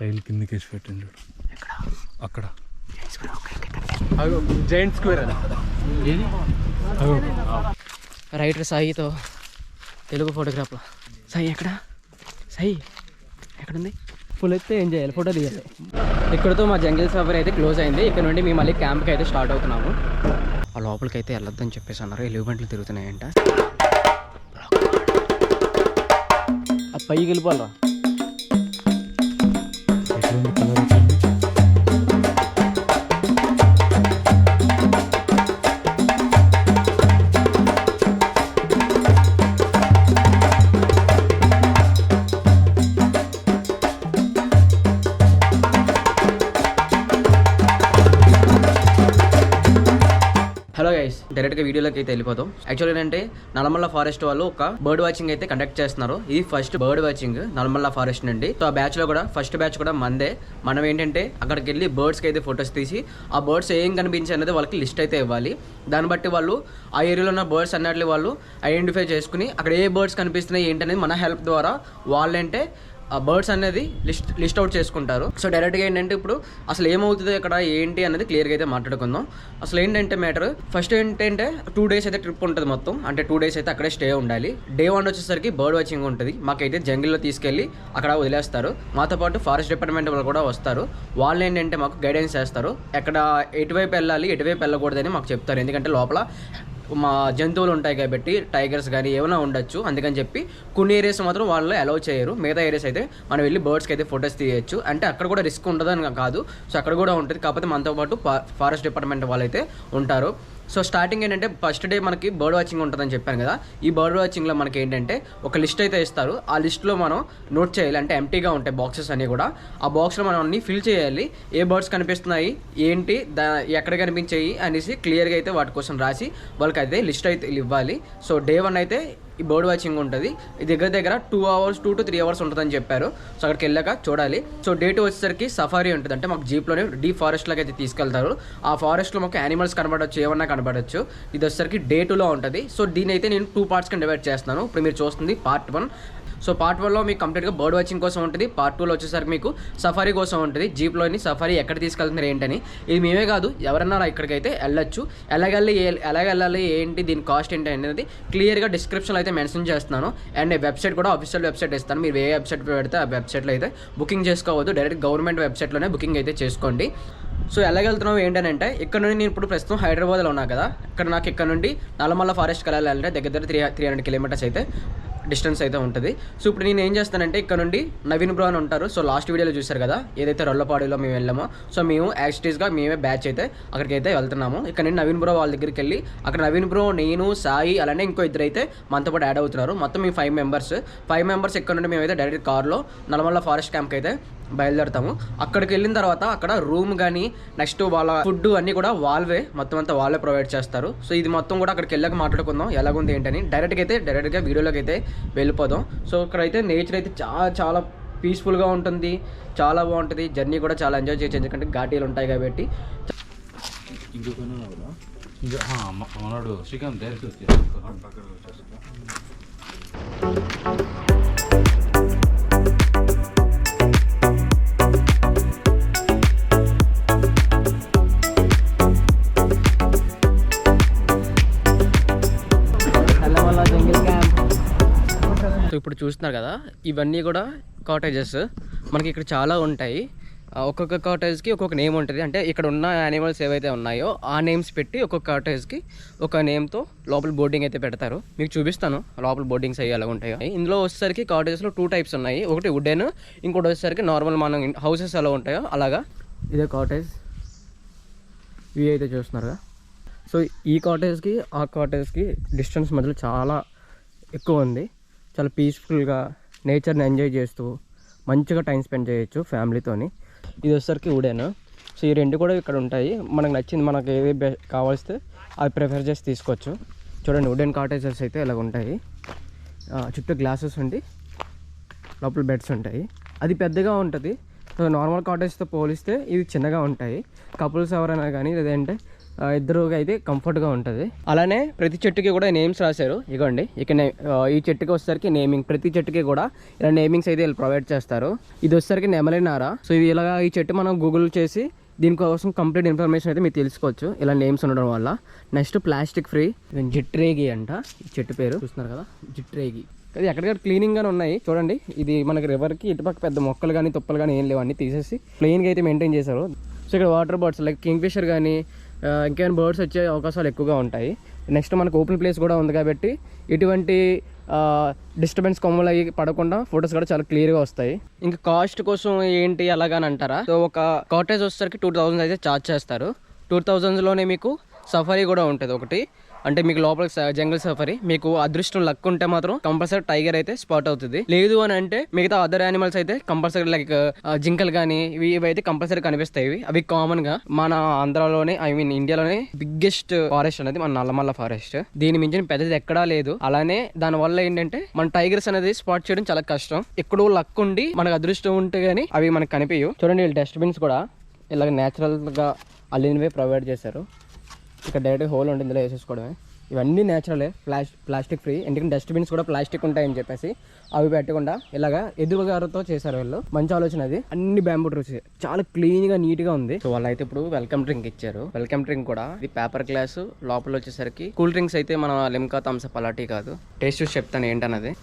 రైలు కిందకి వేసి పెట్టండి చూడు. అక్కడ. Giant squirrel. Writer Sai Telugu photographer Sai ఎక్కడ? సాయి ఎక్కడుంది? ఫుల్ అయితే ఏం చేయాలి? ఫోటో దిగాలి ఇక్కడతో మా జంగిల్ సఫర్ అయితే క్లోజ్ అయింది. ఇక్కడ నుండి మేము మళ్ళీ క్యాంప్కి అయితే స్టార్ట్ అవుతున్నాము. ఆ లోపలికి అయితే వెళ్ళొద్దని చెప్పేసి అన్నారు. ఎలుగు బంట్లు తిరుగుతున్నాయంట. ఆ పైకి వెళ్ళిపోవాలరా. じゃん! డైరెక్ట్గా వీడియోలోకి అయితే వెళ్ళిపోతాం యాక్చువల్ ఏంటంటే నల్లమల్ల ఫారెస్ట్ వాళ్ళు ఒక బర్డ్ వాచింగ్ అయితే కండక్ట్ చేస్తున్నారు. ఇది first bird watching Nallamala forest నుండి. సో ఆ బ్యాచ్లో కూడా ఫస్ట్ బ్యాచ్ కూడా మందే. మనం ఏంటంటే అక్కడికి వెళ్ళి బర్డ్స్కి అయితే ఫొటోస్ తీసి ఆ బర్డ్స్ ఏం కనిపించాయి అనేది వాళ్ళకి లిస్ట్ అయితే ఇవ్వాలి. దాన్ని బట్టి వాళ్ళు ఆ ఏరియాలో ఉన్న బర్డ్స్ అన్నట్లు వాళ్ళు ఐడెంటిఫై చేసుకుని అక్కడ ఏ బర్డ్స్ కనిపిస్తున్నాయి ఏంటనేది మన హెల్ప్ ద్వారా వాళ్ళంటే బర్డ్స్ అనేది లిస్ట్ లిస్ట్ అవుట్ చేసుకుంటారు. సో డైరెక్ట్గా ఏంటంటే ఇప్పుడు అసలు ఏమవుతుందో ఇక్కడ ఏంటి అనేది క్లియర్గా అయితే మాట్లాడుకుందాం. అసలు ఏంటంటే మ్యాటర్ ఫస్ట్ ఏంటంటే టూ డేస్ అయితే ట్రిప్ ఉంటుంది మొత్తం. అంటే టూ డేస్ అయితే అక్కడే స్టే ఉండాలి. డే వన్ వచ్చేసరికి బర్డ్ వాచింగ్ ఉంటుంది. మాకైతే జంగిల్లో తీసుకెళ్ళి అక్కడ వదిలేస్తారు. మాతో పాటు ఫారెస్ట్ డిపార్ట్మెంట్ వాళ్ళు కూడా వస్తారు. వాళ్ళు ఏంటంటే మాకు గైడెన్స్ చేస్తారు. ఎక్కడ ఎటువైపు వెళ్ళాలి ఎటువైపు వెళ్ళకూడదని మాకు చెప్తారు. ఎందుకంటే లోపల మా జంతువులు ఉంటాయి కాబట్టి టైగర్స్ కానీ ఏమైనా ఉండొచ్చు. అందుకని చెప్పి కొన్ని ఏరియాస్ మాత్రం వాళ్ళు అలౌ చేయరు. మిగతా ఏరియాస్ అయితే మనం వెళ్ళి బర్డ్స్కి అయితే ఫొటోస్ తీయచ్చు. అంటే అక్కడ కూడా రిస్క్ ఉండదని కాదు. సో అక్కడ కూడా ఉంటుంది. కాకపోతే మనతో పాటు ఫారెస్ట్ డిపార్ట్మెంట్ వాళ్ళు అయితే ఉంటారు. సో స్టార్టింగ్ ఏంటంటే ఫస్ట్ డే మనకి బర్డ్ వాచింగ్ ఉంటుందని చెప్పాను కదా. ఈ బర్డ్ వాచింగ్లో మనకి ఏంటంటే ఒక లిస్ట్ అయితే ఇస్తారు. ఆ లిస్ట్లో మనం నోట్ చేయాలి. అంటే ఎంటీగా ఉంటాయి బాక్సెస్ అన్నీ కూడా. ఆ బాక్స్లో మనం అన్ని ఫిల్ చేయాలి. ఏ బర్డ్స్ కనిపిస్తున్నాయి? ఏంటి? దా ఎక్కడ కనిపించాయి? అనేసి క్లియర్గా అయితే వాటి కోసం రాసి వాళ్ళకి అయితే లిస్ట్ అయితే ఇవ్వాలి. సో డే వన్ అయితే ఈ బర్డ్ వాచింగ్ ఉంటుంది. దగ్గర దగ్గర two hours two to three hours ఉంటుందని చెప్పారు. సో అక్కడికి వెళ్ళాక చూడాలి. సో డే టూ వచ్చేసరికి సఫారీ ఉంటుంది. అంటే మాకు జీప్లోనే డీప్ ఫారెస్ట్లోకి అయితే తీసుకెళ్తారు. ఆ ఫారెస్ట్లో మాకు యానిమల్స్ కనబడవచ్చు ఏమన్నా కనబడవచ్చు ఇది వచ్చేసరికి డే టూలో ఉంటుంది. సో దీని అయితే నేను టూ పార్ట్స్ కింద డివైడ్ చేస్తాను ఇప్పుడు మీరు చూస్తుంది పార్ట్ వన్ సో పార్ట్ వన్లో మీకు కంప్లీట్గా బర్డ్ వాచింగ్ కోసం ఉంటుంది. పార్ట్ టూలో వచ్చేసరికి మీకు సఫారీ కోసం ఉంటుంది. జీప్లోని సఫారీ ఎక్కడ తీసుకెళ్తున్నారు ఏంటని. ఇది మేమే కాదు ఎవరన్నా ఇక్కడికైతే వెళ్ళొచ్చు. ఎలాగెళ్ళి ఏ- ఎలాగ వెళ్ళాలి ఏంటి దీని కాస్ట్ ఏంటి అనేది క్లియర్గా డిస్క్రిప్షన్లో అయితే మెన్షన్ చేస్తున్నాను. అండ్ వెబ్సైట్ కూడా అఫీషియల్ వెబ్సైట్ ఇస్తాను. మీరు ఏ వెబ్సైట్ పెడితే ఆ వెబ్సైట్లో అయితే బుకింగ్ చేసుకోవద్దు. డైరెక్ట్ గవర్నమెంట్ వెబ్సైట్లోనే బుకింగ్ అయితే చేసుకోండి. సో ఎలాగెళ్తున్నావు ఏంటంటే ఇక్కడ నుండి నేను ఇప్పుడు ప్రస్తుతం హైదరాబాద్లో ఉన్నా కదా. ఇక్కడ నాకు ఇక్కడ నుండి నల్లమల్ల ఫారెస్ట్కి వెళ్ళాలంటే దగ్గర దగ్గర త్రీ త్రీ హండ్రెడ్ కిలోమీటర్స్ అయితే డిస్టెన్స్ అయితే ఉంటుంది. సో ఇప్పుడు నేను ఏం చేస్తానంటే ఇక్కడ నుండి నవీన్ బ్రో అని ఉంటారు. సో లాస్ట్ వీడియోలో చూశారు కదా ఏదైతే రొల్లపాడులో మేము వెళ్ళామో. సో మేము యాక్సిటీస్గా మేమే బ్యాచ్ అయితే అక్కడికి అయితే వెళ్తున్నాము. ఇక్కడ నుండి నవీన్ బ్రో వాళ్ళ దగ్గరికి వెళ్ళి అక్కడ నవీన్ బ్రో నేను సాయి అలానే ఇంకో ఇద్దరు అయితే మనతో పాటు యాడ్ అవుతున్నారు. మొత్తం మీ ఫైవ్ మెంబర్స్ ఫైవ్ మెంబర్స్ ఇక్కడ నుండి మేమైతే డైరెక్ట్ కార్లో నల్లమల్ల ఫారెస్ట్ క్యాంప్కి అయితే బయలుదేరుతాము. అక్కడికి వెళ్ళిన తర్వాత అక్కడ రూమ్ కానీ నెక్స్ట్ వాళ్ళ ఫుడ్ అన్నీ కూడా వాళ్ళవే మొత్తం అంతా వాళ్ళే ప్రొవైడ్ చేస్తారు. సో ఇది మొత్తం కూడా అక్కడికి వెళ్ళాక మాట్లాడుకుందాం. ఎలాగుంది ఏంటని. డైరెక్ట్గా అయితే డైరెక్ట్గా వీడియోలోకి అయితే వెళ్ళిపోదాం. సో ఇక్కడైతే నేచర్ అయితే చాలా చాలా పీస్ఫుల్గా ఉంటుంది. చాలా బాగుంటుంది. జర్నీ కూడా చాలా ఎంజాయ్ చేయొచ్చు. ఎందుకంటే ఘాటీలు ఉంటాయి కాబట్టి. మనోడు శ్రీకాంత్ డైరెక్ట్ వచ్చేసి ఇప్పుడు చూస్తున్నారు కదా ఇవన్నీ కూడా కాటేజెస్ మనకి ఇక్కడ చాలా ఉంటాయి. ఒక్కొక్క కాటేజ్కి ఒక్కొక్క నేమ్ ఉంటుంది. అంటే ఇక్కడ ఉన్న యానిమల్స్ ఏవైతే ఉన్నాయో ఆ నేమ్స్ పెట్టి ఒక్కొక్క కాటేజ్కి ఒక నేమ్తో లోపల బోర్డింగ్ అయితే పెడతారు. మీకు చూపిస్తాను లోపల బోర్డింగ్స్ అయ్యి ఎలా ఉంటాయో. ఇందులో వచ్చేసరికి కాటేజెస్లో టూ టైప్స్ ఉన్నాయి. ఒకటి వుడెన్ ఇంకోటి వచ్చేసరికి నార్మల్ మనం హౌసెస్ ఎలా ఉంటాయో అలాగా ఇదే కాటేజ్ ఇవి అయితే చూస్తున్నారుగా సో ఈ కాటేజ్కి ఆ కాటేజ్కి డిస్టెన్స్ మధ్యలో చాలా ఎక్కువ ఉంది. చాలా పీస్ఫుల్గా నేచర్ని ఎంజాయ్ చేస్తూ మంచిగా టైం స్పెండ్ చేయొచ్చు ఫ్యామిలీతోని ఇది వచ్చేసరికి వుడెన్ సో ఈ రెండు కూడా ఇక్కడ ఉంటాయి. మనకు నచ్చింది మనకు ఏది బె కావాల్స్తే అది ప్రిఫర్ చేసి తీసుకోవచ్చు. చూడండి వుడెన్ కాటేజెస్ అయితే ఇలాగ ఉంటాయి. చుట్టూ గ్లాసెస్ ఉండి లోపల బెడ్స్ ఉంటాయి. అది పెద్దగా ఉంటుంది. సో నార్మల్ కాటేజ్తో పోలిస్తే ఇవి చిన్నగా ఉంటాయి. కపుల్స్ ఎవరైనా కానీ లేదంటే ఇద్దరుగా ఇద్దరు అయితే కంఫర్ట్గా ఉంటుంది. అలానే ప్రతి చెట్టుకి కూడా నేమ్స్ రాశారు. ఇగోండి ఇక ఈ చెట్టుకి వచ్చేసరికి నేమింగ్ ప్రతి చెట్టుకి కూడా ఇలా నేమింగ్స్ అయితే వీళ్ళు ప్రొవైడ్ చేస్తారు. ఇది వచ్చేసరికి నెమలినారా సో ఇది ఇలా ఈ చెట్టు మనం గూగుల్ చేసి దీనికోసం కంప్లీట్ ఇన్ఫర్మేషన్ అయితే మీరు తెలుసుకోవచ్చు. ఇలా నేమ్స్ ఉండడం వల్ల. నెక్స్ట్ ప్లాస్టిక్ ఫ్రీ జిట్రేగి అంట. ఈ చెట్టు పేరు. చూస్తున్నారు కదా? జిట్రేగి. అది ఎక్కడికక్కడ క్లీనింగ్ గానే ఉన్నాయి. చూడండి ఇది మనకి రివర్కి ఇటుపక్క పెద్ద మొక్కలు కానీ తుప్పలు కానీ ఏం లేవు. అన్నీ తీసేసి ప్లెయిన్గా అయితే మెయింటైన్ చేశారు. సో ఇక్కడ వాటర్ బాటిల్స్ లైక్ కింగ్ఫిషర్ కానీ ఇంకేమైనా బర్డ్స్ వచ్చే అవకాశాలు ఎక్కువగా ఉంటాయి. నెక్స్ట్ మనకు ఓపెన్ ప్లేస్ కూడా ఉంది కాబట్టి ఎటువంటి డిస్టర్బెన్స్ కొమ్మలు అవి పడకుండా ఫొటోస్ కూడా చాలా క్లియర్గా వస్తాయి. ఇంకా కాస్ట్ కోసం ఏంటి అలాగని అంటారా? సో ఒక కాటేజ్ వచ్చేసరికి టూ థౌజండ్ అయితే ఛార్జ్ చేస్తారు. టూ థౌజండ్స్లోనే మీకు సఫారీ కూడా ఉంటుంది ఒకటి. అంటే మీకు లోపల జంగల్ సఫారీ మీకు అదృష్టం లక్ ఉంటే మాత్రం కంపల్సరీ టైగర్ అయితే స్పాట్ అవుతుంది. లేదు అని అంటే మిగతా అదర్ యానిమల్స్ అయితే కంపల్సరీ లైక్ జింకలు కానీ ఇవి ఇవి అయితే కంపల్సరీ కనిపిస్తాయి. అవి కామన్గా మన ఆంధ్రాలోనే ఐ మీన్ ఇండియాలోనే బిగ్గెస్ట్ ఫారెస్ట్ అనేది మన నల్లమల్ల ఫారెస్ట్ దీని మించిన పెద్దది ఎక్కడా లేదు. అలానే దాని వల్ల ఏంటంటే మన టైగర్స్ అనేది స్పాట్ చేయడం చాలా కష్టం. ఎక్కడో లక్ ఉండి మనకు అదృష్టం ఉంటే గానీ అవి మనకు కనిపించవు చూడండి డస్ట్బిన్స్ కూడా ఇలాగ natural గా అల్లినవే ప్రొవైడ్ చేశారు. ఇక్కడ డైరెక్ట్ హోల్ ఉంటుంది ఇందులో వేసేసుకోవడమే. ఇవన్నీ నేచురలే ప్లాస్ ప్లాస్టిక్ ఫ్రీ ఎందుకంటే డస్ట్బిన్స్ కూడా ప్లాస్టిక్ ఉంటాయని చెప్పేసి అవి పెట్టకుండా ఇలాగా ఎదురుగారుతో చేశారు వీళ్ళు. మంచి ఆలోచన అది. అన్ని బ్యాంబూ ట్రూస్ చాలా క్లీన్గా నీట్గా ఉంది. సో వాళ్ళు అయితే ఇప్పుడు వెల్కమ్ డ్రింక్ ఇచ్చారు. వెల్కమ్ డ్రింక్ కూడా ఇది పేపర్ గ్లాస్ లోపల వచ్చేసరికి. కూల్ డ్రింక్స్ అయితే మన లిమ్కా థమ్స్అప్ అలాంటి కాదు. టేస్ట్ చూసి చెప్తాను ఏంటన్నది.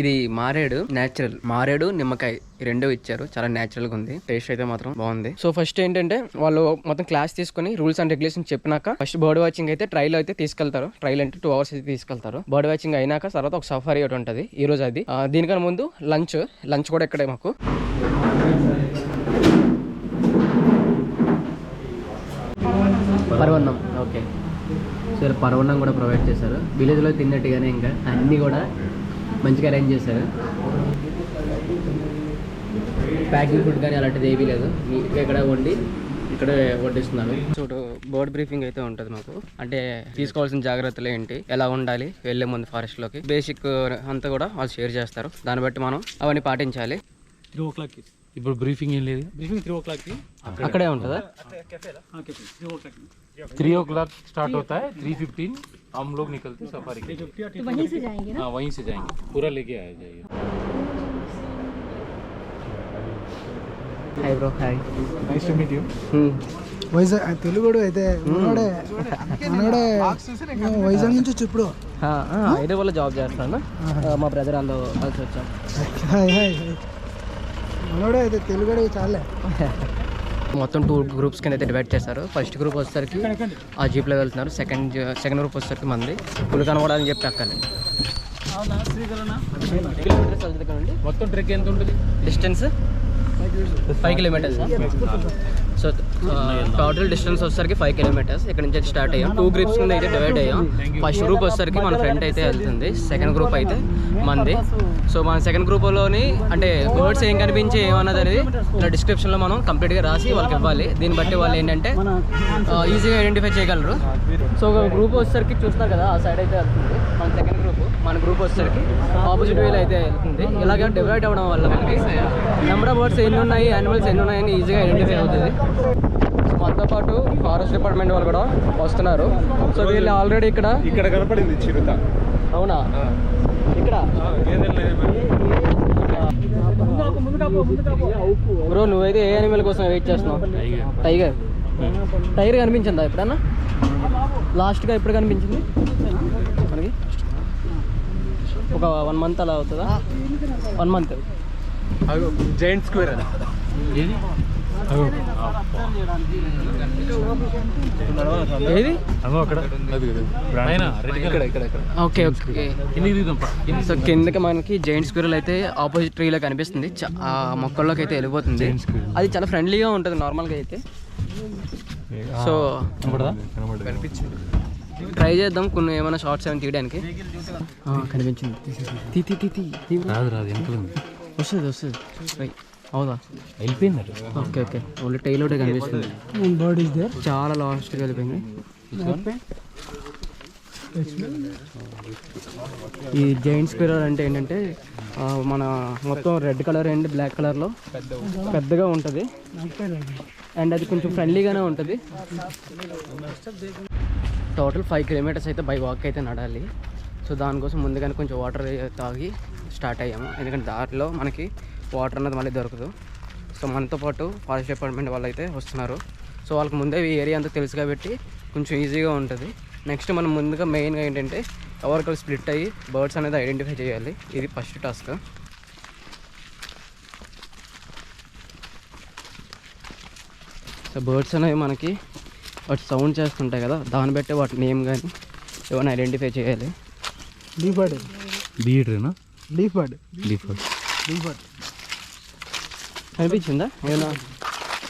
ఇది మారేడు నేచురల్ మారేడు నిమ్మకాయ. రెండు ఇచ్చారు. చాలా నేచురల్గా ఉంది. టేస్ట్ అయితే మాత్రం బాగుంది. సో ఫస్ట్ ఏంటంటే వాళ్ళు మొత్తం క్లాస్ తీసుకొని రూల్స్ అండ్ రెగ్యులేషన్ చెప్పినాక ఫస్ట్ బర్డ్ వాచింగ్ అయితే ట్రైల్ అయితే తీసుకెళ్తారు. ట్రైల్ అంటే టూ అవర్స్ అయితే తీసుకెళ్తారు. బర్డ్ వాచింగ్ అయినాక తర్వాత ఒక సఫారీ ఒకటి ఉంటుంది. ఈ రోజు అది. దీనికన్నా ముందు లంచ్ లంచ్ కూడా ఇక్కడే మాకు. పరవన్నం. ఓకే సరే పరవన్నం కూడా ప్రొవైడ్ చేశారు. విలేజ్లో తిన్నట్టుగానే ఇంకా అన్నీ కూడా మంచిగా అరేంజ్ చేశారు? ప్యాకింగ్ ఫుడ్ కానీ అలాంటిది ఏమీ లేదు. ఇక్కడ వండి ఇక్కడ వడ్డిస్తున్నారు. చూడు బోర్డ్ బ్రీఫింగ్ అయితే ఉంటుంది మాకు. అంటే తీసుకోవాల్సిన జాగ్రత్తలు ఏంటి ఎలా ఉండాలి వెళ్ళే ముందు ఫారెస్ట్లోకి. బేసిక్ అంతా కూడా వాళ్ళు షేర్ చేస్తారు. దాన్ని బట్టి మనం అవన్నీ పాటించాలి. త్రీ ఓ క్లాక్కి ఇప్పుడు బ్రీఫింగ్ ఏం లేదు బ్రీఫింగ్ త్రీ ఓ क्लॉक అక్కడే ఉంటుందా हाँ cafe three o'clock three o'clock start होता है थ्री फिफ्टीन हम लोग निकलते हैं सफारी के लिए तो वहीं से जाएंगे हाँ वहीं से जाएंगे पूरा लेके आया जाइए hi bro hi nice to meet you Vizag తెలుగుడు అయితే మనోడే మనోడే వైజాగ్ నుంచి వచ్చి ఇప్పుడు హైదరాబాద్లో జాబ్ చేస్తున్నాను ఆ, మా బ్రదర్ వాళ్ళు కలిసి వచ్చాం హాయ్ హాయ్ హాయ్ మనోడే అయితే తెలుగుడు చాలే. మొత్తం టూ గ్రూప్స్ కింద అయితే డివైడ్ చేశారు. ఫస్ట్ గ్రూప్ వచ్చేసరికి ఆ జీప్లో వెళ్తున్నారు. సెకండ్ సెకండ్ గ్రూప్ వచ్చేసరికి మంది. పులి కనబడాలని చెప్పి అవుతుంది మొత్తం ట్రెక్ ఎంత ఉంటుంది? Distance? Five kilometres. So total distance వచ్చేసరికి ఫైవ్ కిలోమీటర్స్ ఇక్కడ నుంచి స్టార్ట్ అయ్యాం. టూ గ్రూప్స్ కింద అయితే డివైడ్ అయ్యాం. ఫస్ట్ గ్రూప్ వచ్చేసరికి మన ఫ్రెండ్ అయితే వెళ్తుంది. సెకండ్ గ్రూప్ అయితే మంది. సో మన సెకండ్ గ్రూప్లోని అంటే వర్డ్స్ ఏం కనిపించి ఏమన్నది అనేది ఇలా డిస్క్రిప్షన్లో మనం కంప్లీట్గా రాసి వాళ్ళకి ఇవ్వాలి. దీన్ని బట్టి వాళ్ళు ఏంటంటే ఈజీగా ఐడెంటిఫై చేయగలరు. సో గ్రూప్ వచ్చేసరికి చూస్తున్నారు కదా ఆ సైడ్ అయితే వెళ్తుంది. మన సెకండ్ మన గ్రూప్ వచ్చేసరికి ఆపోజిట్ వేలో అయితే వెళ్తుంది. ఇలాగే డివైడ్ అవ్వడం వల్ల మనకి నెంబర్ ఆఫ్ బర్డ్స్ ఎన్ని ఉన్నాయి యానిమల్స్ ఎన్ని ఉన్నాయని ఈజీగా ఐడెంటిఫై అవుతుంది. సో మనతో పాటు ఫారెస్ట్ డిపార్ట్మెంట్ వాళ్ళు కూడా వస్తున్నారు. సో వీళ్ళు ఆల్రెడీ ఇక్కడ ఇక్కడ కనపడింది చిరుత. అవునా? ఇక్కడ? బ్రో నువ్వైతే ఏ యానిమల్ కోసం వెయిట్ చేస్తున్నావు? టైగర్ టైగర్ కనిపించిందా ఎప్పుడన్నా? లాస్ట్గా ఎప్పుడు కనిపించింది? మనకి? ఒక వన్ మంత్ అలా అవుతుందా? వన్ మంత్ జైంట్ స్క్వేర్ అది ఏది? అక్కడ. ఓకే ఓకే సో కిందకి మనకి జైంట్ స్క్విరల్ అయితే ఆపోజిట్ ట్రీలో కనిపిస్తుంది. చ- ఆ మొక్కల్లోకి అయితే వెళ్ళిపోతుంది. అది చాలా ఫ్రెండ్లీగా ఉంటుంది నార్మల్గా అయితే. సో కనిపించింది. ట్రై చేద్దాం కొన్ని ఏమైనా షార్ట్స్ ఏమైనా తీయడానికి. ఆ, కనిపించింది. తీ తీ తీ తీ. తీ bro. రాదు రాదు వెనకలు ఉంది. వస్తుంది వస్తుంది. అవుదా? వెళ్ళిపోయింది ఓకే ఓకే ఓన్లీ టైల్ ఒకటే కనిపిస్తుంది. బర్డ్ ఇస్ దేర్ చాలా లాస్ట్కి వెళ్ళిపోయింది. ఈ జైంట్ స్క్వేరర్ అంటే ఏంటంటే మన మొత్తం రెడ్ కలర్ అండ్ బ్లాక్ కలర్లో పెద్దగా ఉంటుంది. అండ్ అది కొంచెం ఫ్రెండ్లీగానే ఉంటుంది. టోటల్ ఫైవ్ కిలోమీటర్స్ అయితే బై వాక్ అయితే నడాలి. సో దానికోసం ముందుగానే కొంచెం వాటర్ తాగి స్టార్ట్ అయ్యాము. ఎందుకంటే దారిలో మనకి వాటర్ అన్నది మళ్ళీ దొరకదు. సో మనతో పాటు ఫారెస్ట్ డిపార్ట్మెంట్ వాళ్ళు అయితే వస్తున్నారు. సో వాళ్ళకి ముందే ఈ ఏరియా అంతా తెలుసు కాబట్టి కొంచెం ఈజీగా ఉంటుంది. నెక్స్ట్ మనం ముందుగా మెయిన్గా ఏంటంటే ఎవరికలు స్ప్లిట్ అయ్యి బర్డ్స్ అనేది ఐడెంటిఫై చేయాలి. ఇది ఫస్ట్ టాస్క్. సో బర్డ్స్ అనేవి మనకి వాటి సౌండ్ చేస్తుంటాయి కదా దాన్ని బట్టి వాటి నేమ్ కానీ ఏమైనా ఐడెంటిఫై చేయాలి. Leaf bird బీడ్రేనా leaf bird leaf leaf bird కనిపించిందా? ఏమైనా?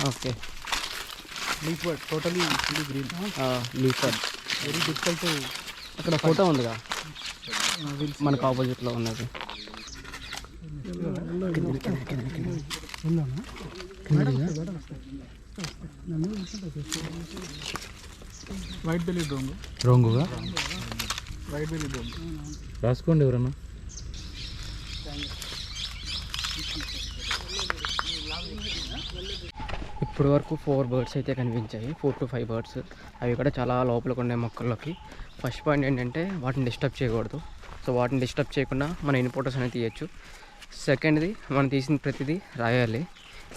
Okay leaf bird totally fully green లీఫర్ very difficult to అక్కడ ఫోటో ఉందిగా. మనకు ఆపోజిట్లో ఉన్నది. వైట్ బెల్లీ డోంగ్ రాంగుగా వైట్ బెల్లీ డోంగ్ రాసుకోండి ఎవరన్నా? ఇప్పటి వరకు ఫోర్ బర్డ్స్ అయితే కనిపించాయి. ఫోర్ టు ఫైవ్ బర్డ్స్ అవి కూడా చాలా లోపలికి ఉండే మొక్కల్లోకి. ఫస్ట్ పాయింట్ ఏంటంటే వాటిని డిస్టర్బ్ చేయకూడదు. సో వాటిని డిస్టర్బ్ చేయకుండా మన ఇన్ ఫొటోస్ అనేది తీయచ్చు. సెకండ్ది మనం తీసిన ప్రతిదీ రాయాలి.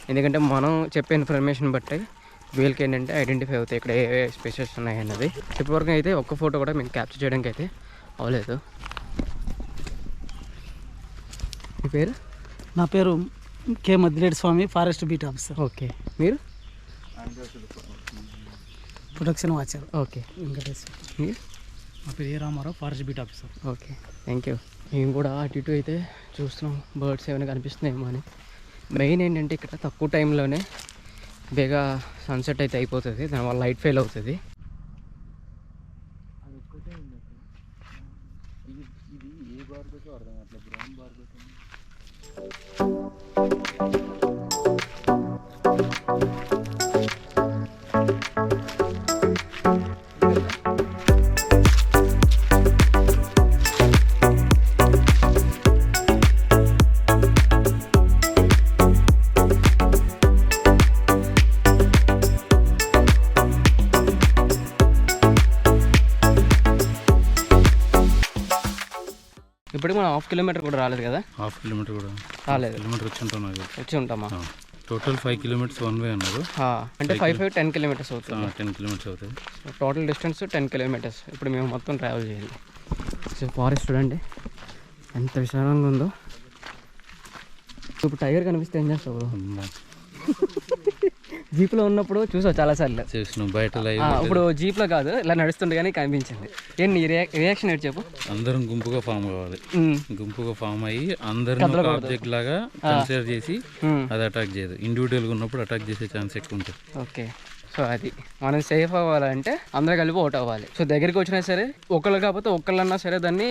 ఎందుకంటే మనం చెప్పే ఇన్ఫర్మేషన్ బట్టి వీళ్ళకి ఏంటంటే ఐడెంటిఫై అవుతాయి ఇక్కడ ఏ ఏ స్పెషల్స్ ఉన్నాయి అన్నది. ఇప్పటివరకు అయితే ఒక్క ఫోటో కూడా మేము క్యాప్చర్ చేయడానికి అయితే అవ్వలేదు. మీ పేరు? నా పేరు K Maddireddy Swamy forest beat officer. Okay. మీరు? Protection watcher. ఓకే. వెంకటేశ్వర. మీరు? నా పేరు A Ramarao forest beat officer. Okay. Thank you మేము కూడా అటు ఇటు అయితే చూస్తున్నాం. బర్డ్స్ ఏమైనా కనిపిస్తున్నాయేమో అని. మెయిన్ ఏంటంటే ఇక్కడ తక్కువ టైంలోనే బేగా సన్సెట్ అయితే అయిపోతుంది దానివల్ల లైట్ ఫెయిల్ అవుతుంది. ఇప్పటికి రాలేదు కదా? హాఫ్ కిలోమీటర్ కూడా. రాలేదు. కిలోమీటర్ వచ్చి ఉంటాం వచ్చి ఉంటామా? Total five kilometres one way అన్నారు. అంటే ఫైవ్ ఫైవ్ టెన్ కిలోమీటర్స్ అవుతుంది. టెన్ కిలోమీటర్స్ అవుతాయి. Total distance ten kilometres. ఇప్పుడు మేము మొత్తం ట్రావెల్ చేయాలి. సో ఫారెస్ట్ చూడండి. ఎంత విశాలంగా ఉందో. ఇప్పుడు టైగర్ కనిపిస్తే ఏం చేస్తావు. జీప్లో ఉన్నప్పుడు చూసావు చాలాసార్లు. చేసినాం బయట ఇప్పుడు జీప్లో కాదు ఇలా నడుస్తుండగానే కనిపించింది. ఏంటి నీ రియా రియాక్షన్ ఏంటి చెప్పు. అందరం గుంపుగా ఫామ్ కావాలి గుంపుగా ఫామ్ అయ్యి అందరిని ఒక ఆబ్జెక్ట్ లాగా కన్సిడర్ చేసి అది అటాక్ చేయదు. ఇండివిజువల్గా ఉన్నప్పుడు అటాక్ చేసే ఛాన్స్ ఎక్కువ ఉంటుంది. ఓకే. సో అది మనం సేఫ్ అవ్వాలంటే అందరూ కలిపి ఓట్ అవ్వాలి. సో దగ్గరికి వచ్చినా సరే ఒకళ్ళు కాకపోతే ఒకళ్ళన్నా సరే దాన్ని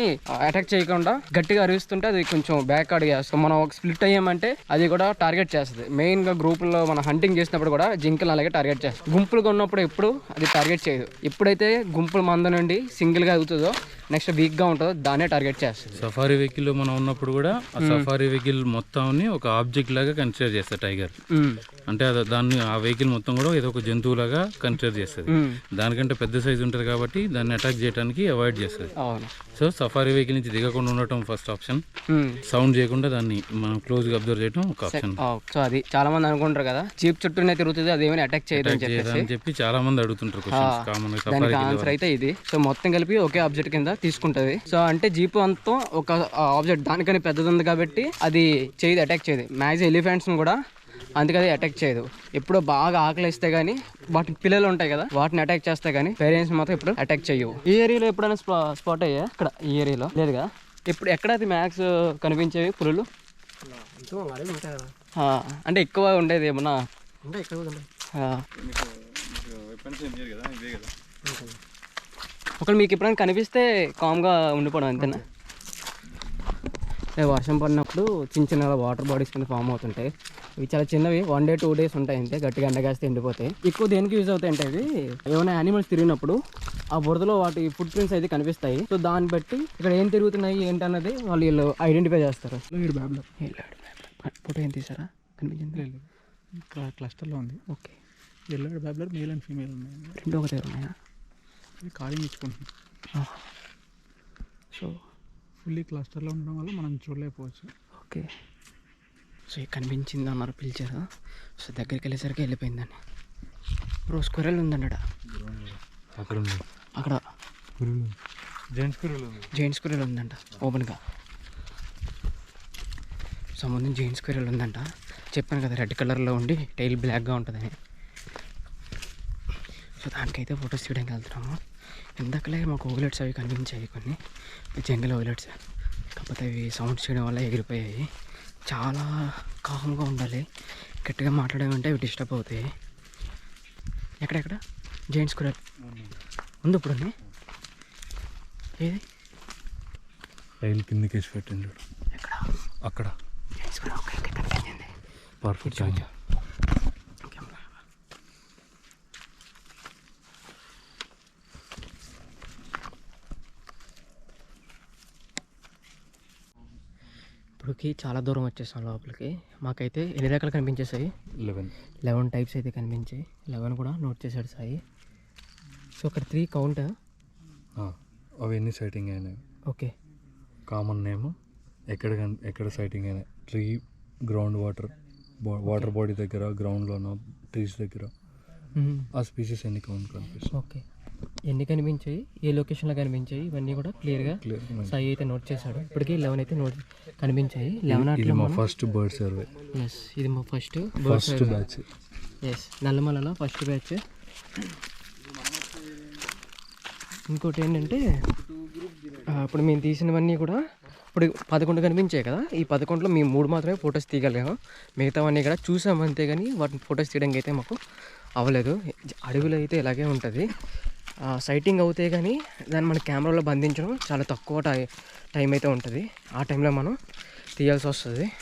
అటాక్ చేయకుండా గట్టిగా అరిస్తుంటే అది కొంచెం బ్యాక్ అడిగి చేస్తాం మనం ఒక స్ప్లిట్ అయ్యామంటే అది కూడా టార్గెట్ చేస్తుంది. మెయిన్గా గ్రూపుల్లో మనం హంటింగ్ చేసినప్పుడు కూడా జింకలు అలాగే టార్గెట్ చేస్తుంది. గుంపులుగా ఉన్నప్పుడు ఎప్పుడు అది టార్గెట్ చేయదు. ఎప్పుడైతే గుంపుల మంద నుండి సింగిల్గా అవుతుందో నెక్స్ట్ వీక్గా ఉంటుందో దాన్నే టార్గెట్ చేస్తుంది. సఫారీ వెహికల్ మనం ఉన్నప్పుడు కూడా సఫారీ వెహికల్ మొత్తాన్ని ఒక ఆబ్జెక్ట్ లాగా కన్సిడర్ చేస్తుంది టైగర్ ఉమ్, అంటే అది దాన్ని ఆ వెహికల్ మొత్తం కూడా ఏదో ఒక జంతువులాగా కన్సిడర్ చేస్తుంది. దానికంటే పెద్ద సైజు ఉంటుంది కాబట్టి దాన్ని అటాక్ చేయడానికి అవాయిడ్ చేస్తుంది. సో సఫారీ వెహికల్ నుంచి దిగకుండా ఉండటం ఫస్ట్ ఆప్షన్. సౌండ్ చేయకుండా దాన్ని మనం క్లోజ్గా అబ్జర్వ్ చేయడం ఒక ఆప్షన్ సో అది చాలా మంది అనుకుంటారు కదా జీప్ చుట్టూనే తిరుగుతుంది అది ఏమైనా అటాక్ చేయదు అని చెప్పి చాలా మంది అడుగుతుంటారు క్వశ్చన్స్ కామన్గా ఆన్సర్ అయితే ఇది. సో మొత్తం కలిపి ఒకే ఆబ్జెక్ట్ కింద తీసుకుంటది. సో అంటే జీప్ అంతా ఒక ఆబ్జెక్ట్ దానికని పెద్దది ఉంది కాబట్టి అది చేయదు అటాక్ చేయదు. మ్యాక్స్ ఎలిఫెంట్స్ కూడా అందుకది అటాక్ చేయదు. ఎప్పుడో బాగా ఆకలిస్తే గానీ వాటి పిల్లలు ఉంటాయి కదా వాటిని అటాక్ చేస్తే గానీ పేరెంట్స్ మాత్రం ఇప్పుడు అటాక్ చేయవు. ఈ ఏరియాలో ఎప్పుడైనా స్పాట్ అయ్యా? ఇక్కడ ఈ ఏరియాలో? లేదు కదా ఇప్పుడు ఎక్కడ అది మ్యాక్స్ కనిపించేవి పులులు? ఆ, అంటే ఎక్కువ ఉండేది ఏమన్నా? ఆ. ఒకవేళ మీకు ఎప్పుడైనా కనిపిస్తే కామ్గా ఉండిపోవడం అంతేనా? వర్షం పడినప్పుడు చిన్న చిన్న వాటర్ బాడీస్ కింద ఫామ్ అవుతుంటాయి. ఇవి చాలా చిన్నవి. వన్ డే టూ డేస్ ఉంటాయి అంతే. గట్టిగా ఎండగాస్తే ఎండిపోతాయి. ఎక్కువ దేనికి యూజ్ అవుతాయి అంటే ఇవి ఏమైనా యానిమల్స్ తిరిగినప్పుడు ఆ బురదలో వాటి ఫుట్ ప్రింట్స్ అయితే కనిపిస్తాయి. సో దాన్ని బట్టి ఇక్కడ ఏం తిరుగుతున్నాయి ఏంటి అన్నది వాళ్ళు వీళ్ళు ఐడెంటిఫై చేస్తారు. ఫోటో ఏం తీసారా? కనిపించింది? క్లస్టర్లో ఉంది. Okay. Yellow babbler male and female ఉన్నాయి. రెండు ఒకటే ఉన్నాయా? కాలింగ్ ఇచ్చుకుంటుంది. సో ఫుల్లీ క్లస్టర్లో ఉండడం వల్ల మనం చూడలేకపోవచ్చు. ఓకే. సో ఇక కనిపించింది అన్నారు పిలిచారు? సో దగ్గరికి వెళ్ళేసరికి వెళ్ళిపోయిందని రోజు స్క్వెరల్ ఉందండి. అక్కడ. ఉంది. అక్కడ జైంట్ స్క్వెరల్ ఉందంట ఓపెన్గా. సో ముందు జైంట్ స్క్వెరల్ ఉందంట. చెప్పాను కదా రెడ్ కలర్లో ఉండి టైల్ బ్లాక్గా ఉంటుందని. సో దానికైతే ఫొటోస్ తీయడానికి వెళ్తున్నాము. ఇందాకలే మాకు ఓవలెట్స్ అవి కనిపించాయి కొన్ని. జంగల్ ఓవలెట్స్. కాకపోతే అవి సౌండ్స్ చేయడం వల్ల ఎగిరిపోయాయి. చాలా కామ్గా ఉండాలి. గట్టిగా మాట్లాడామంటే అవి డిస్టర్బ్ అవుతాయి. ఎక్కడెక్కడ జైంట్ స్క్వెరల్ ఉంది ఇప్పుడు ఏది? రైలు కిందకి వేసి పెట్టండి చూడు. ఎక్కడ? అక్కడ. పర్ఫెక్ట్ ఇప్పటికి చాలా దూరం వచ్చేసాం లోపలికి. మాకైతే ఎన్ని రకాలు కనిపించేసాయి లెవెన్. లెవెన్ టైప్స్ అయితే కనిపించాయి. లెవెన్ కూడా నోట్ చేశాడు సాయి. సో అక్కడ త్రీ కౌంట్? అవి ఎన్ని సైటింగ్ అయినాయి? ఓకే. కామన్ నేమ్ ఎక్కడ ఎక్కడ సైటింగ్ అయినాయి? Tree ground water water body దగ్గర గ్రౌండ్లోనో ట్రీస్ దగ్గర. ఆ స్పీసీస్ ఎన్ని కౌంట్ కనిపిస్తాయి? ఓకే. ఎన్ని కనిపించాయి ఏ లొకేషన్లో కనిపించాయి ఇవన్నీ కూడా క్లియర్గా. సాయి అయితే నోట్ చేశాడు. ఇప్పటికీ లెవెన్ అయితే నోట్ కనిపించాయి. లెవెన్ ఇది అట్లా మా ఫస్ట్ బర్డ్ సర్వే ఎస్ ఇది మా ఫస్ట్ ఫస్ట్ బ్యాచ్ ఎస్ నల్లమలలో ఫస్ట్ బ్యాచ్ ఇంకోటి ఏంటంటే ఇప్పుడు మేము తీసినవన్నీ కూడా ఇప్పుడు పదకొండు కనిపించాయి కదా ఈ పదకొండులో మేము మూడు మాత్రమే ఫొటోస్ తీయగలిగాము. మిగతావన్నీ కూడా చూసాము అంతే కానీ వాటిని ఫొటోస్ తీయడానికి అయితే మాకు అవ్వలేదు. అడవిలో అయితే ఇలాగే ఉంటుంది. సైటింగ్ అవుతే కానీ దాన్ని మన కెమెరాలో బంధించడం చాలా తక్కువ టై టైం అయితే ఉంటుంది. ఆ టైంలో మనం తీయాల్సి వస్తుంది.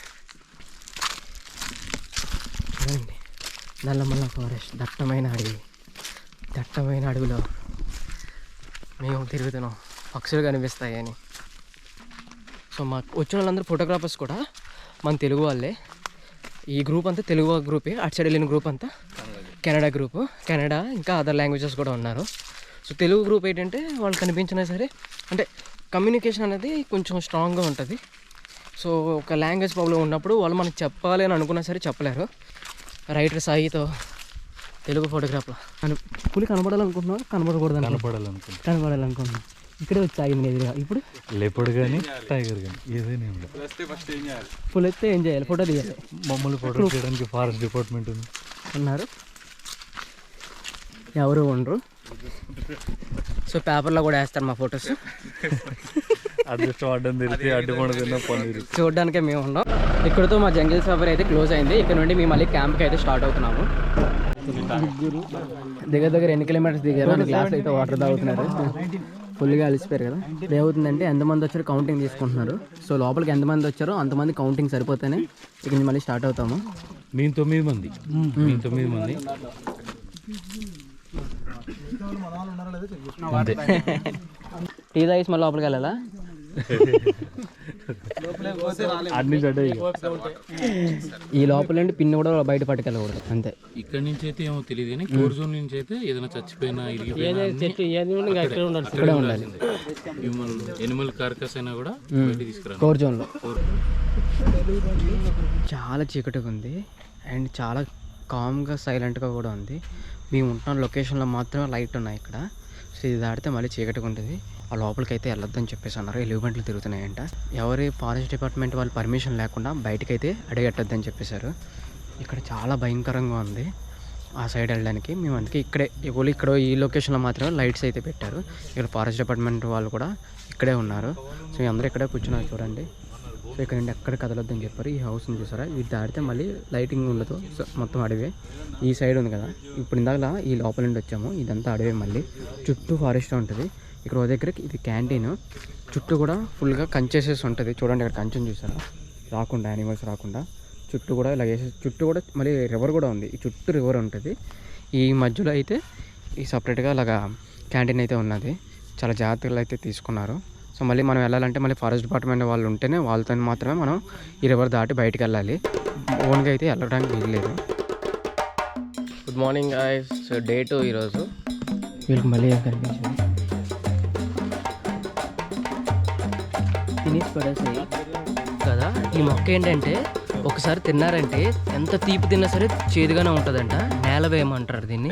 చూడండి. నల్లమల్ల ఫారెస్ట్ దట్టమైన అడవి. దట్టమైన అడవిలో మేము తిరుగుతున్నాం. పక్షులు కనిపిస్తాయి అని. సో మాకు వచ్చిన వాళ్ళందరూ ఫోటోగ్రాఫర్స్ కూడా మన తెలుగు వాళ్ళే. ఈ గ్రూప్ అంతా తెలుగు గ్రూపే అటు సైడ్ వెళ్ళిన గ్రూప్ అంతా కెనడా గ్రూప్ కెనడా ఇంకా అదర్ లాంగ్వేజెస్ కూడా ఉన్నారు. సో తెలుగు గ్రూప్ ఏంటంటే వాళ్ళు కనిపించినా సరే అంటే కమ్యూనికేషన్ అనేది కొంచెం స్ట్రాంగ్గా ఉంటుంది. సో ఒక లాంగ్వేజ్ ప్రాబ్లం ఉన్నప్పుడు వాళ్ళు మనకు చెప్పాలి అని అనుకున్నా సరే చెప్పలేరు. రైటర్ సాయితో తెలుగు ఫోటోగ్రాఫర్ కన పులి కనపడాలనుకుంటున్నావు కనపడకూడదు అనుకుంటున్నావు? కనపడాలనుకుంటా కనపడాలనుకుంటున్నాను ఇక్కడే వచ్చి ఆగింది ఎదురుగా ఇప్పుడు? లేపడు కానీ టైగర్ కానీ ఏదైనా. పులి ఎత్తే ఏం చేయాలి? ఫోటో తీయాలి. మమ్మల్ని ఫోటో చేయడానికి ఫారెస్ట్ డిపార్ట్మెంట్ ఉంది. ఉన్నారు. ఎవరు ఉండరు. సో పేపర్లో కూడా వేస్తారు మా ఫొటోస్. చూడడానికే మేము ఉన్నాం. ఇక్కడతో మా జంగిల్ సఫర్ అయితే క్లోజ్ అయింది. ఇక్కడ నుండి మేము మళ్ళీ క్యాంప్కి అయితే స్టార్ట్ అవుతున్నాము. దగ్గర దగ్గర ఎన్ని కిలోమీటర్స్ దిగారు గ్లాస్ అయితే వాటర్ తాగుతున్నారు. ఫుల్గా అలసిపోయారు కదా. ఏమవుతుందంటే ఎంతమంది వచ్చారో కౌంటింగ్ తీసుకుంటున్నారు. సో లోపలికి ఎంతమంది వచ్చారో అంతమంది కౌంటింగ్ సరిపోతేనే ఇక్కడ నుంచి మళ్ళీ స్టార్ట్ అవుతాము. మేము తొమ్మిది మంది. మేము తొమ్మిది మంది. అంతే. టీ తాగేసి మళ్ళీ లోపలికి వెళ్ళాలా? ఈ లోపల పిన్ కూడా బయట పట్టుకెళ్ళకూడదు అంతే. ఇక్కడ నుంచి అయితే ఏమో తెలియదు కానీ కోర్ జోన్ నుంచి అయితే ఏదైనా చచ్చిపోయినా హ్యూమన్ ఎనిమల్ కార్కస్ అయినా కూడా తీసుకురా కోర్ జోన్లో. చాలా చీకటిగా ఉంది. అండ్ చాలా కామ్గా సైలెంట్గా కూడా ఉంది. మేము ఉంటున్న లొకేషన్లో మాత్రమే లైట్ ఉన్నాయి ఇక్కడ. సో ఇది దాటితే మళ్ళీ చీకటిగా ఉంటుంది. ఆ లోపలికి అయితే వెళ్ళొద్దని చెప్పేసి అన్నారు. ఎలివెంట్లు తిరుగుతున్నాయంట. ఎవరి ఫారెస్ట్ డిపార్ట్మెంట్ వాళ్ళు పర్మిషన్ లేకుండా బయటకైతే అడిగట్టద్దని చెప్పేశారు. ఇక్కడ చాలా భయంకరంగా ఉంది. ఆ సైడ్ వెళ్ళడానికి మేము అందుకే ఇక్కడే ఇవాళ ఇక్కడ ఈ లొకేషన్లో మాత్రమే లైట్స్ అయితే పెట్టారు. ఇక్కడ ఫారెస్ట్ డిపార్ట్మెంట్ వాళ్ళు కూడా ఇక్కడే ఉన్నారు. సో అందరూ ఇక్కడే కూర్చున్నారు చూడండి. ఇక్కడ నుండి ఎక్కడ కదలొద్దని చెప్పారు. ఈ హౌస్ని చూసారా? ఇది దాటితే మళ్ళీ లైటింగ్ ఉండదు సో మొత్తం అడవే. ఈ సైడ్ ఉంది కదా. ఇప్పుడు ఇందాక ఈ లోపల నుండి వచ్చాము. ఇదంతా అడవే మళ్ళీ. చుట్టూ ఫారెస్ట్ ఉంటుంది. ఇక్కడ ఓ దగ్గర ఇది క్యాంటీన్ చుట్టూ కూడా ఫుల్గా కంచేసేసి ఉంటుంది. చూడండి ఇక్కడ కంచెం చూసారా? రాకుండా యానిమల్స్ రాకుండా. చుట్టూ కూడా ఇలా వేసే చుట్టూ కూడా మళ్ళీ రివర్ కూడా ఉంది. ఈ చుట్టూ రివర్ ఉంటుంది. ఈ మధ్యలో అయితే ఈ సపరేట్గా అలాగా క్యాంటీన్ అయితే ఉన్నది. చాలా జాగ్రత్తలు అయితే తీసుకున్నారు. సో మళ్ళీ మనం వెళ్ళాలంటే మళ్ళీ ఫారెస్ట్ డిపార్ట్మెంట్ వాళ్ళు ఉంటేనే వాళ్ళతో మాత్రమే మనం ఈ రివర్ దాటి బయటికి వెళ్ళాలి. ఓన్గా అయితే వెళ్ళడానికి వీల్లేదు. Good morning so day two ఈరోజు వీళ్ళకి మళ్ళీ ఏం కనిపించింది? తినేసి పడేసాయి కదా ఈ మొక్క ఏంటంటే ఒకసారి తిన్నారంటే ఎంత తీపి తిన్నా సరే చేదుగానే ఉంటుందంట. నేల వేయమంటారు దీన్ని.